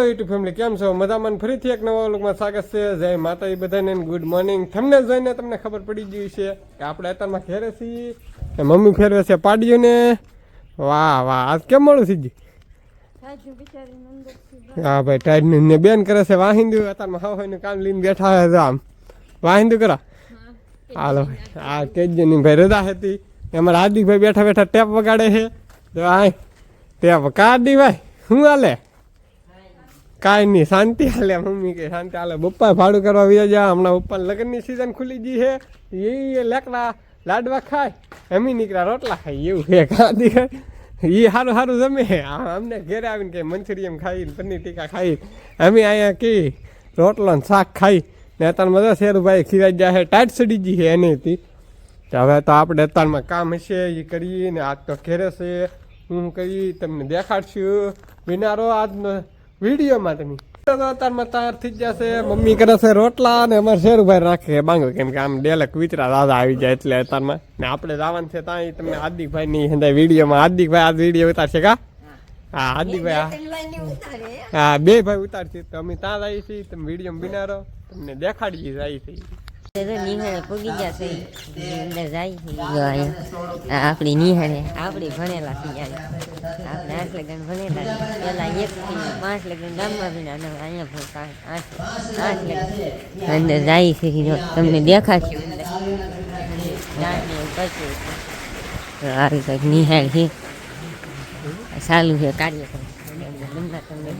Hello YouTube family કેમ છો? મજામાં ફરીથી એક નવા લોકમાં સ્વાગત છે. જય માતા બધાને ગુડ મોર્નિંગ તમને જોઈને તમને ખબર પડી ગઈ છે કે આપણે અત્યારમાં ઘેરે છીએ મમ્મી ફેરવે છે પાડીઓને. વાહ વાહ. આજ કેમ મળું સીધી? હા ભાઈ ટાઈડ ને બેન કરે છે વાહિંદુ. અત્યારમાં હાવ હોય કામ લઈને બેઠા હોય આમ. વાહિંદુ કરા? હાલો ભાઈ. આ કેજની ભાઈ રજા હતી. અમારા હાર્દિકભાઈ બેઠા બેઠા ટેપ વગાડે છે. તો આ ટેપ. કાઢી ભાઈ શું હાલે? કાંઈ નહીં શાંતિ હાલે, મમ્મી કે શાંતિ હાલે. બપ્પા ભાડું કરવા વ્યા જાય હમણાં બપ્પા લગ્નની સિઝન ખુલી ગઈ છે. એ લેકડા લાડવા ખાય, એમી નીકળ્યા રોટલા ખાય. એવું છે કાંદી એ સારું સારું જમે. અમને ઘેરે આવીને કે મંચુરિયમ ખાઈ, પનીર ટીકા ખાઈ. અમે અહીંયા કી રોટલો ને શાક ખાઈ. ને અત્યારે મજા શેરુભાઈ ખીરાઈ જાય છે. ટાઈટ સડી ગઈ છે એની હવે તો આપણે અત્યારમાં કામ હશે એ કરીએ ને આજ તો ઘેરે છે. હું કરી, તમને દેખાડશું. વિનારો આજનો વિડીયોમાં તમે. તો અત્યારમાં તૈયાર થઈ જશે મમ્મી કરે છે રોટલા અને અમારે શેરુભાઈ રાખે બાંગો કેમ કે આમ ડેલક વિચરા દાદા આવી જાય એટલે અત્યારમાં. ને આપણે જવાનું છે ત્યાં તમને હાર્દિકભાઈ ની વિડીયોમાં. હાર્દિકભાઈ આ વીડિયો ઉતારશે કા? હા હાર્દિકભાઈ હા બે ભાઈ ઉતારશે. તો અમે ત્યાં જઈએ છીએ. તમે વીડિયો બિનારો તમને દેખાડીએ જઈએ છીએ. જાય આપણી નિહાળે આપણી ભણેલા છીએ આપણે આઠ લગ્ન ભણેલા. પેલા એક પાંચ લગ્ન ગામમાં ભીના અહીંયા આઠ આઠ લગ્ન. અંદર જાય છે તમને દેખાશે આ રીતે નિહાળ છે. ચાલુ છે કાર્યક્રમ. તમને તમને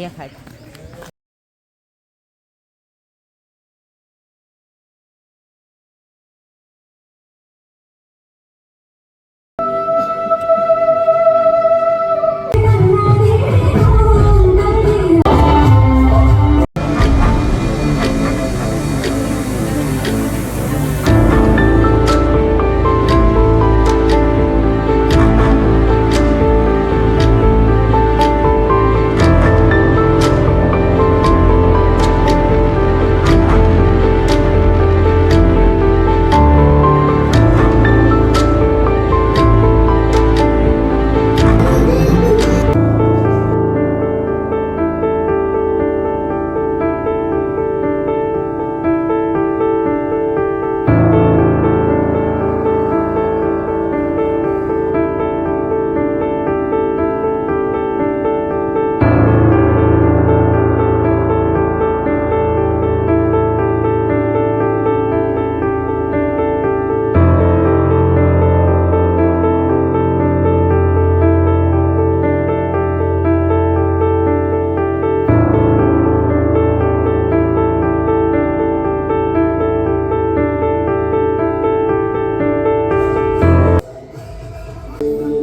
દેખાશે આપણે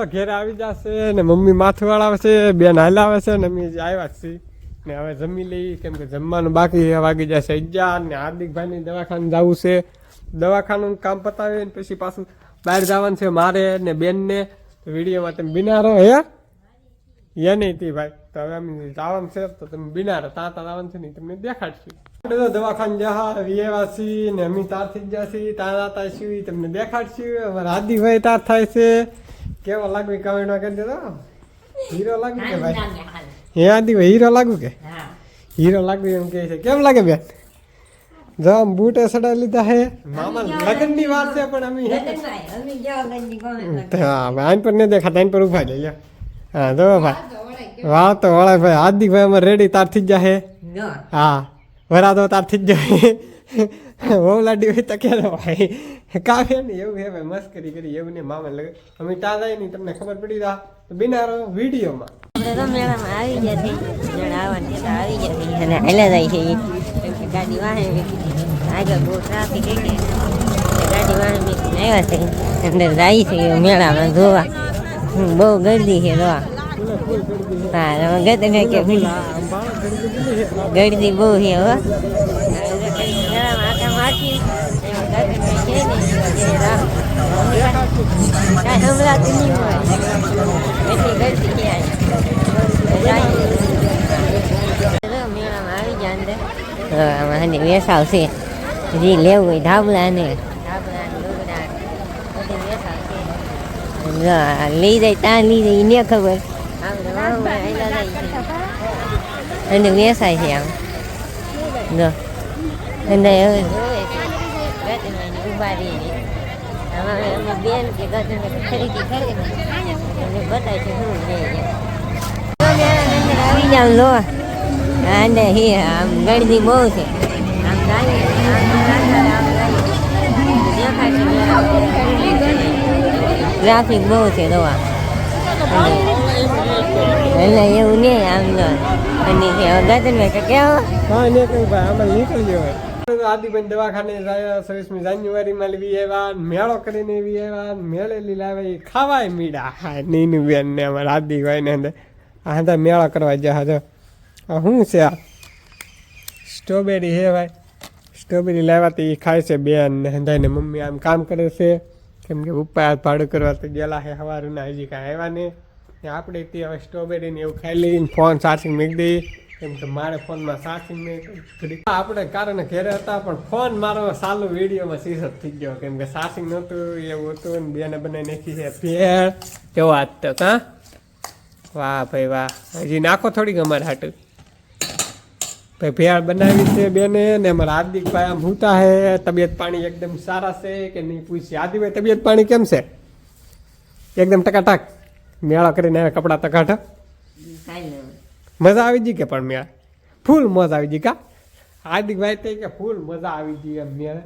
તો ઘેર આવી જશે ને મમ્મી માથું છે બેન હાલાવે છે ને અમે આવ્યા છીએ. ને હવે જમી લઈ કેમ કે જમવાનું બાકી વાગી જશે અગિયાર ને હાર્દિકભાઈની દવાખાને જવું છે. દવાખાનું કામ પતાવી ને પછી પાછું બહાર જવાનું છે મારે ને બેનને. વિડીયોમાં તમે બિનારો હે? એ નહીં તી ભાઈ. તો હવે અમે જવાનું છે, તો તમે બિનારો ત્યાં ત્યાં જવાનું છે ને ઈ તમને દેખાડશું. આપણે તો દવાખાને જહા વિયેવાસી ને અમે તારથી જશી તારા ઈ તમને દેખાડશું. અમારા હાર્દિકભાઈ તાર થાય છે. કેવો લાગુ ઈ કમેન્ટમાં કરી દેજો હીરો લાગુ કે ભાઈ? હે હાર્દિકભાઈ હીરો લાગુ કે? હીરો લાગુ એમ કહે છે. કેમ લાગે બેન? જો આમ બૂટે સડાઈ લીધા હે. મામા લગ્નની વાત છે પણ અમે હે આઈન પર નહીં દેખાતા આઈન પર ઊભા લઈ હા જો ભાઈ. વાહ તો વળે ભાઈ. હાર્દિકભાઈ અમારે રેડી તાર થઈ જાય હા. વરાદો તાર થઈ જાય બહુ લાડી હોય તો કે ભાઈ? કાવે ને એવું હે ભાઈ મસ્કરી કરી એવું ને મામા લગે અમે જાય નહીં તમને ખબર પડી જા તો બિનારો વિડીયોમાં. આપણે તો મેળામાં આવી ગયા છે જણ આવવાની તો આવી ગયા છે અને હાલ્યા જાય છે ગાડી વાહે આગળ બહુ ટ્રાફિક ગાડી વાહે આવ્યા છે. અંદર જાય છે મેળામાં જોવા. બહુ ગરદી છે જોવા. હા ગળદી બહુ છે હો ગળામાં આટા મારતી એમાં ગતને છે ને એ રામ કાંઈ સંભળાતું નહીં હોય એટલી ગળદી છે આ. જાય. ચલો, મેળામાં આવી જાય અંદર હવે આમાં હજી વેસાવ છે જે લેવું હોય ધાબળા ને ધાબળા ને લુગડા બધું વેસાવ છે જો આ લઈ જાય ત્યાં લઈ જાય ને ખબર આપણે વાવ અમે બેન કે ગતને ખરીદી કરે ને એને બતાય છે શું લે છે આવી જાવ લો અને હે આમ ગળદી બહુ છે આમ જાય આમ જાય, આમ જાય. દેખાય છે ટ્રાફિક બહુ છે દવા એટલે એવું નહીં આમ જો અને ગતન મેં કે કેવો હા ને કઈ ભાઈ આમાં નીકળી જવાય આદિબેન દવાખાને છવ્વીસમી જાન્યુઆરીમાં લેવી આવ્યા મેળો કરીને એવી આવ્યા મેળેલી લાવે ખાવાય મીડા. હા નીનું બેન ને અમારા આદિભાઈ ને આ હતા મેળા કરવા જ્યાં જો આ શું છે આ? સ્ટ્રોબેરી હે ભાઈ. સ્ટ્રોબેરી લાવ્યા તો એ ખાય છે બેન ને હંધાઈને મમ્મી આમ કામ કરે છે. કેમ કે પપ્પા ભાડું કરવા તો ગયેલા હે સવારના હજી કાંઈ આવ્યા નહીં. આપણે ત્યાં હવે સ્ટ્રોબેરી ને એવું ખાઈ લઈને ફોન ચાર્જિંગ મૂકી દઈએ. કેમ કે મારે ફોનમાં સાચી મેં આપણે કારણે ઘેરે હતા, પણ ફોન મારો સાલો વિડીયોમાં સીઝ થઈ ગયો. કેમ કે સાસી નહોતું, એવું હતું, ને બેને બનાવી નાખી છે. ભેળ. કેવો આજ તો, હા? વાહ, ભાઈ વાહ. હજી નાખો થોડીક અમારે હાટું. ભાઈ, ભેળ બનાવી છે બેને, ને અમારા હાર્દિકભાઈ આમ હુતા હે. તબિયત પાણી એકદમ સારા છે કે નહીં પૂછી હાર્દિકભાઈ, તબિયત પાણી કેમ છે? એકદમ ટકાટક. મેળા કરીને કપડાં ટકાટક મજા આવી ગઈ કે પણ મેળા? ફૂલ મજા આવી ગઈ કા? હાર્દિકભાઈ તે કે ફૂલ મજા આવી ગઈ એમ મેળે.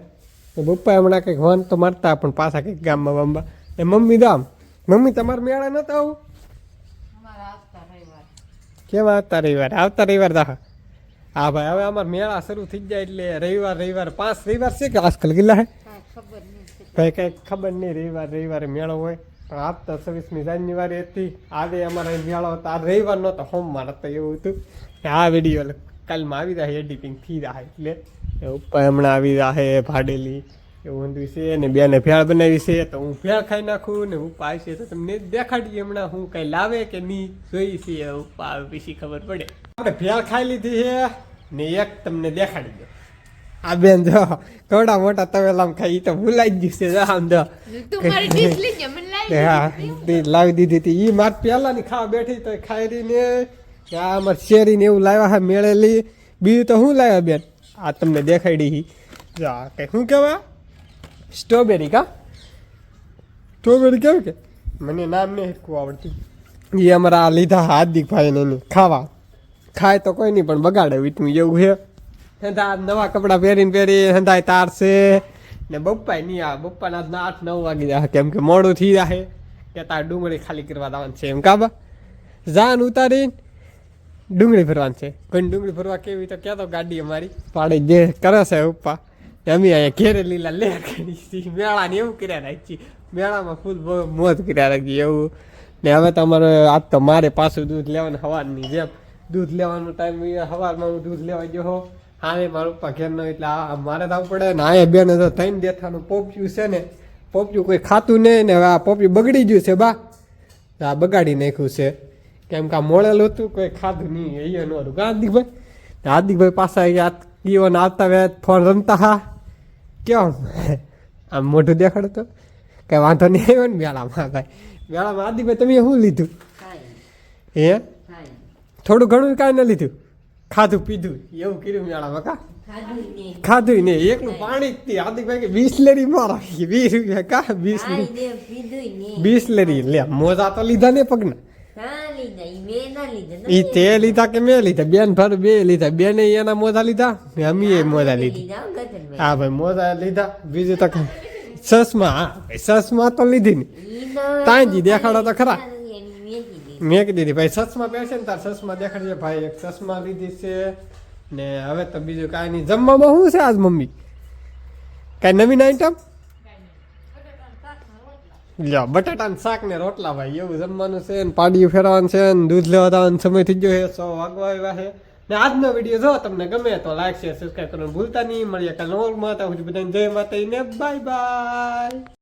તો પપ્પા હમણાં કંઈક વન તો મારતા પણ પાછા કંઈક ગામમાં બમ્બા એ મમ્મી દામ મમ્મી તમારે મેળા નતા આવું? કેમ આવતા રવિવાર? આવતા રવિવાર દા હા ભાઈ હવે અમારે મેળા શરૂ થઈ જાય એટલે રવિવાર રવિવાર પાંચ રવિવાર છે કે આજકાલ ગિલા હે? ભાઈ કંઈક ખબર નહીં રવિવાર રવિવારે મેળો હોય. પણ આજ તો છવ્વીસમી જાન્યુઆરી હતી. આજે અમારે મેળો હતો. આ રવિવાર નહોતો, સોમવાર હતો એવું હતું. કે આ વીડિયો કાલમાં આવી જાય એડિટિંગ થઈ જાય એટલે. ઉપર હમણાં આવી જાય ભાડેલી. એવું બધું છે. ને બેને ભેળ બનાવી છે, તો હું ભેળ ખાઈ નાખું ને ઉપા છે તો તમને દેખાડીએ હમણાં હું કંઈ લાવે કે નહીં. જોઈ છે ઉપા પછી ખબર પડે. આપણે ભેળ ખાઈ લીધી છે ને એક તમને દેખાડી દો આ બેન જો થોડા મોટા તવેલામાં ખાઈ તો ભૂલાઈ ગયું છે. આમ જો. તમારી ડીશ લીધી મને તે હા લાવી દીધી હતી. એ માર પહેલાની ખાવા બેઠી તો ખાઈ રહીને આ અમારે શેરીને એવું લાવ્યા હા મેળેલી. બીજું તો શું લાવ્યા બેન? આ તમને દેખાડી જો, આ શું કહેવાય? સ્ટ્રોબેરી કા? સ્ટ્રોબેરી કેવું કે? મને નામ નહીં હરખું આવડતું. એ અમારા આ લીધા હાર્દિક ભાઈ ને એની ખાવા. ખાય તો કોઈ નહીં, પણ બગાડે વીટું એવું છે હંધા નવા કપડાં પહેરીને પહેરી, હંધાય તાર છે ને બપ્પા નહીં આવે. બપ્પાના આઠ નવ વાગી જાય. કેમ કે મોડું થઈ જાય કે તાર ડુંગળી ખાલી કરવા જવાનું છે એમ. કાબા જાન ઉતારી ડુંગળી ભરવાની છે. કોઈ ડુંગળી ભરવા કેવી તો કહેતો ગાડી અમારી. પાડે જે કરે છે ઉપા અમે અહીંયા ઘેરે લીલા લે મેળાને એવું કર્યા રાખી મેળામાં ફૂલ મોજ કર્યા રાખી એવું. ને હવે તમારે આજ તો મારે પાછું દૂધ લેવાનું સવારની જેમ. દૂધ લેવાનો ટાઈમ સવારમાં હું દૂધ લેવા ગયો હા એ મારું પપ્પા ઘેર નો એટલે આ મારે તો પડે. ને આ બેન તો થઈને દેખાનું પોપચું છે ને પોપચું કોઈ ખાતું નહીં ને હવે આ પોપચું બગડી ગયું છે બા. આ બગાડી નાખ્યું છે. કેમ કે આ મોડેલું હતું કોઈ ખાધું નહીં. અહીંયા નો હતું. હાર્દિકભાઈ? હાર્દિકભાઈ પાછા અહીંયા કીઓને આવતા વે ફોન રમતા હા. કેમ આમ મોઢું દેખાડો તો કઈ વાંધો નહીં આવ્યો ને મેળામાં ભાઈ મેળામાં હાર્દિકભાઈ તમે શું લીધું? હે? થોડું ઘણું કાંઈ ન લીધું? ખાધું પીધું. એવું કર્યું મેળા બકા ખાધું નહીં. એકનું પાણી થી હાર્દિકભાઈ કે બિસ્લેરી મારા વીસ રૂપિયા કા? બિસ્લેરી બિસ્લેરી લે મોજા તો લીધા ને પગના. ઈ તે લીધા કે મેં લીધા? બેન ભર બે લીધા. બેને એના મોજા લીધા? ને અમે મોજા લીધી. હા ભાઈ. મોજા લીધા. બીજું તો ચશ્મા હા ચશ્મા તો લીધી ને તાંજી દેખાડો તો ખરા. મેં કીધી દીધી ભાઈ ચશ્મા પહેરશે ને તાર સસમાં દેખાડજે, ભાઈ, એક સસમાં લીધી છે ને હવે તો બીજું કાંઈ નહીં. જમવામાં શું છે આજ, મમ્મી? કાંઈ નવીન આઈટમ લ્યો બટાટાનું શાક ને રોટલા, ભાઈ, એવું જમવાનું છે ને પાડીયું ફેરવાનું છે ને દૂધ લેવા દાવાનો સમય થઈ ગયો છે, સો વાગવા આવ્યા છે. ને આજનો વીડિયો જો તમને ગમે તો લાઈક શેર સબસ્ક્રાઈબ કરવાનું ભૂલતા નહીં. મળીએ કાલે નવલમાં માતા હું બધાને જય માતા ને બાય બાય